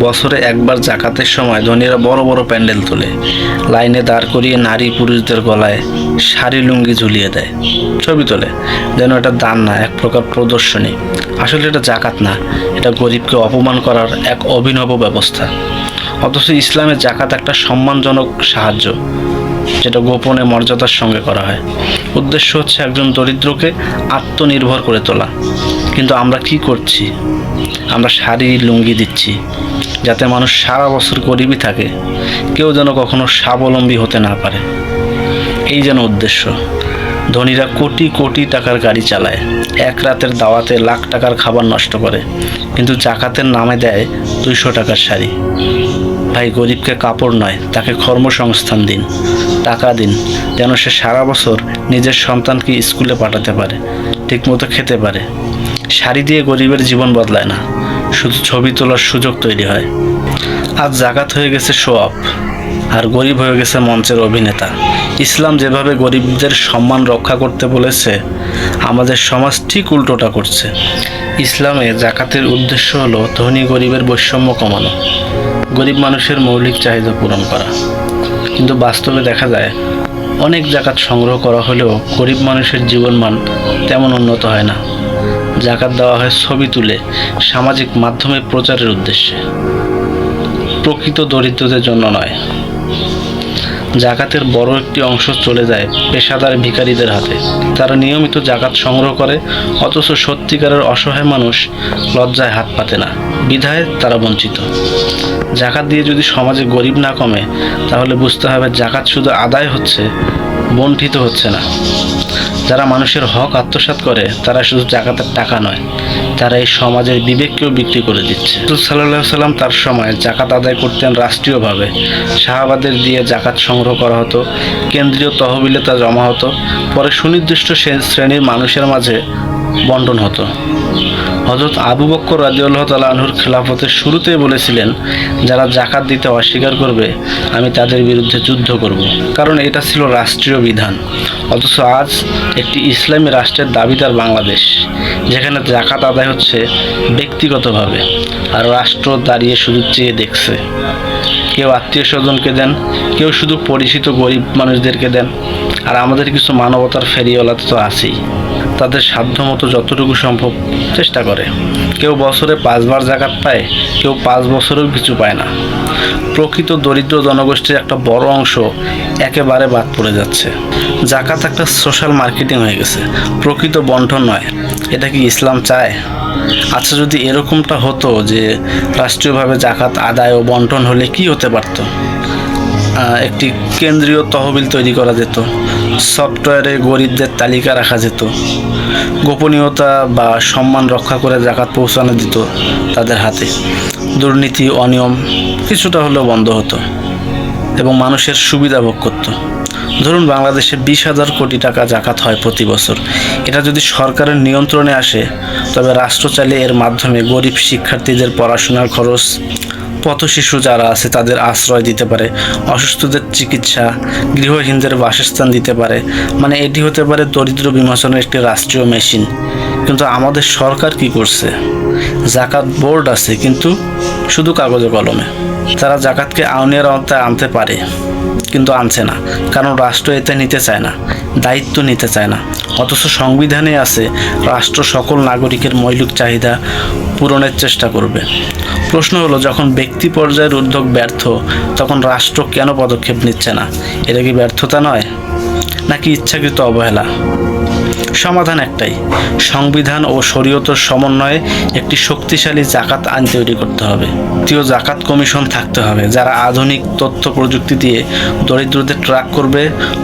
বছরে একবার জাকাতের সময় ধনীরা বড় বড় প্যান্ডেল তোলে। লাইনে দাঁড় করিয়ে নারী পুরুষদের গলায় শাড়ি লুঙ্গি ঝুলিয়ে দেয়। ছবি তোলে। যেন এটা দান না, এক প্রকার প্রদর্শনী। আসলে এটা জাকাত না, এটা গরিবকে অপমান করার এক অভিনব ব্যবস্থা। অথচ ইসলামের জাকাত একটা সম্মানজনক সাহায্য, যেটা গোপনে মর্যাদার সঙ্গে করা হয়। উদ্দেশ্য হচ্ছে একজন দরিদ্রকে আত্মনির্ভর করে তোলা। কিন্তু আমরা কি করছি? আমরা শাড়ি লুঙ্গি দিচ্ছি, যাতে মানুষ সারা বছর গরিবই থাকে, কেউ যেন কখনো স্বাবলম্বী হতে না পারে। এই যেন উদ্দেশ্য। ধনীরা কোটি কোটি টাকার গাড়ি চালায়, এক রাতের দাওয়াতে লাখ টাকার খাবার নষ্ট করে, কিন্তু জাকাতের নামে দেয় দুইশো টাকার শাড়ি। ভাই, গরিবকে কাপড় নয়, তাকে কর্মসংস্থান দিন, টাকা দিন, যেন সে সারা বছর নিজের সন্তানকে স্কুলে পাঠাতে পারে, ঠিকমতো খেতে পারে। শাড়ি দিয়ে গরিবের জীবন বদলায় না। শুধু ছবি তোলার সুযোগ তৈরি হয়। আজ জাকাত হয়ে গেছে শো আর গরিব হয়ে গেছে মঞ্চের অভিনেতা। ইসলাম যেভাবে গরিবদের সম্মান রক্ষা করতে বলেছে, আমাদের সমাজ ঠিক উল্টোটা করছে। ইসলামে জাকাতের উদ্দেশ্য হলো ধনী গরিবের বৈষম্য কমানো, গরিব মানুষের মৌলিক চাহিদা পূরণ করা। কিন্তু বাস্তবে দেখা যায়, অনেক জাকাত সংগ্রহ করা হলেও গরিব মানুষের জীবনমান তেমন উন্নত হয় না। জাকাত দেওয়া হয় ছবি তুলে সামাজিক মাধ্যমে প্রচারের উদ্দেশ্যে। প্রকৃত দরিদ্রদের জন্য নয়। জাকাতের বড় একটি অংশ চলে যায় পেশাদার ভিখারিদের হাতে। তারা নিয়মিত জাকাত সংগ্রহ করে, অথচ সত্যিকারের অসহায় মানুষ লজ্জায় হাত পাতে না। বিধায় তারা বঞ্চিত। জাকাত দিয়ে যদি সমাজে গরিব না কমে, তাহলে বুঝতে হবে জাকাত শুধু আদায় হচ্ছে বন্টিত হচ্ছে না। যারা মানুষের হক আত্মসাত করে, তারা শুধু জাকাতের টাকা নয়, তারা এই সমাজের বিবেককেও বিক্রি করে দিচ্ছে। সাল্লাহ সাল্লাম তার সময় জাকাত আদায় করতেন রাষ্ট্রীয়ভাবে। শাহাবাদের দিয়ে জাকাত সংগ্রহ করা হতো, কেন্দ্রীয় তহবিলে তা জমা হতো, পরে সুনির্দিষ্ট শ্রেণির মানুষের মাঝে বন্টন হতো। হজরত আবু বক্কর রাজিউল্লাহ তালা আনহুর খেলাফতের শুরুতেই বলেছিলেন, যারা জাকাত দিতে অস্বীকার করবে, আমি তাদের বিরুদ্ধে যুদ্ধ করব। কারণ এটা ছিল রাষ্ট্রীয় বিধান। অথচ আজ একটি ইসলামী রাষ্ট্রের দাবিদার বাংলাদেশ, যেখানে জাকাত আদায় হচ্ছে ব্যক্তিগতভাবে, আর রাষ্ট্র দাঁড়িয়ে শুধু চেয়ে দেখছে। কেউ আত্মীয় স্বজনকে দেন, কেউ শুধু পরিচিত গরিব মানুষদেরকে দেন, আর আমাদের কিছু মানবতার ফেরিওয়ালা তো আছেই। তাদের সাধ্যমতো যতটুকু সম্ভব চেষ্টা করে। কেউ বছরে পাঁচবার জাকাত পায়, কেউ পাঁচ বছরেও কিছু পায় না। প্রকৃত দরিদ্র জনগোষ্ঠীর একটা বড় অংশ একেবারে বাদ পড়ে যাচ্ছে। জাকাত একটা সোশ্যাল মার্কেটিং হয়ে গেছে। প্রকৃত বন্টন নয়। এটা কি ইসলাম চায়? আচ্ছা যদি এরকমটা হতো যে রাষ্ট্রীয়ভাবে জাকাত আদায় ও বন্টন হলে কি হতে পারত? একটি কেন্দ্রীয় তহবিল তৈরি করা যেত। সফটওয়্যারে গরিবদের তালিকা রাখা যেত। গোপনীয়তা বা সম্মান রক্ষা করে জাকাত পৌঁছানো দিত তাদের হাতে। দুর্নীতি, অনিয়ম কিছুটা হলেও বন্ধ হতো এবং মানুষের সুবিধা ভোগ করত। ধরুন বাংলাদেশে বিশ হাজার কোটি টাকা জাকাত হয় প্রতি বছর। এটা যদি সরকারের নিয়ন্ত্রণে আসে, তবে রাষ্ট্র চাইলে এর মাধ্যমে গরিব শিক্ষার্থীদের পড়াশোনার খরচ পথ শিশু যারা আছে, তাদের আশ্রয় দিতে পারে। অসুস্থদের চিকিৎসা, গৃহহীনদের বাসস্থান দিতে পারে। মানে এটি হতে পারে দরিদ্র বিমোচনের একটি রাষ্ট্রীয় মেশিন। কিন্তু আমাদের সরকার কি করছে? জাকাত বোর্ড আছে, কিন্তু শুধু কাগজে কলমে। তারা জাকাতকে আউনের আওতায় আনতে পারে, কিন্তু আনছে না। কারণ রাষ্ট্র এতে নিতে চায় না, দায়িত্ব নিতে চায় না। অথচ সংবিধানে আছে, রাষ্ট্র সকল নাগরিকের মৌলিক চাহিদা পূরণের চেষ্টা করবে। প্রশ্ন হলো, যখন ব্যক্তি পর্যায়ের উদ্যোগ ব্যর্থ, তখন রাষ্ট্র কেন পদক্ষেপ নিচ্ছে না? এটা কি ব্যর্থতা নয়? নাকি ইচ্ছাকৃত অবহেলা? সমাধান একটাই। সংবিধান ও শরীয়তর সমন্বয়ে একটি শক্তিশালী জাকাত আইন তৈরি করতে হবে। তৃতীয় জাকাত কমিশন থাকতে হবে, যারা আধুনিক তথ্য প্রযুক্তি দিয়ে দরিদ্রদের ট্র্যাক করবে,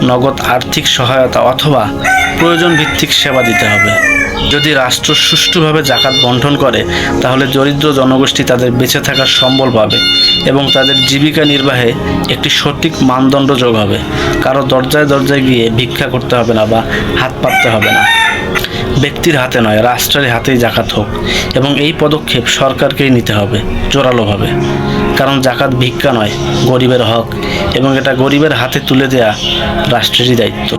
নগদ আর্থিক সহায়তা অথবা প্রয়োজন ভিত্তিক সেবা দিতে হবে। যদি রাষ্ট্র সুষ্ঠুভাবে জাকাত বন্টন করে, তাহলে দরিদ্র জনগোষ্ঠী তাদের বেঁচে থাকার সম্বল পাবে এবং তাদের জীবিকা নির্বাহে একটি সঠিক মানদণ্ড যোগ হবে কারও দরজায় দরজায় গিয়ে ভিক্ষা করতে হবে না বা হাত পাততে হবে না। ব্যক্তির হাতে নয়, রাষ্ট্রের হাতেই জাকাত হোক এবং এই পদক্ষেপ সরকারকেই নিতে হবে, জোরালোভাবে। কারণ জাকাত ভিক্ষা নয়, গরিবের হক এবং এটা গরিবের হাতে তুলে দেয়া রাষ্ট্রেরই দায়িত্ব।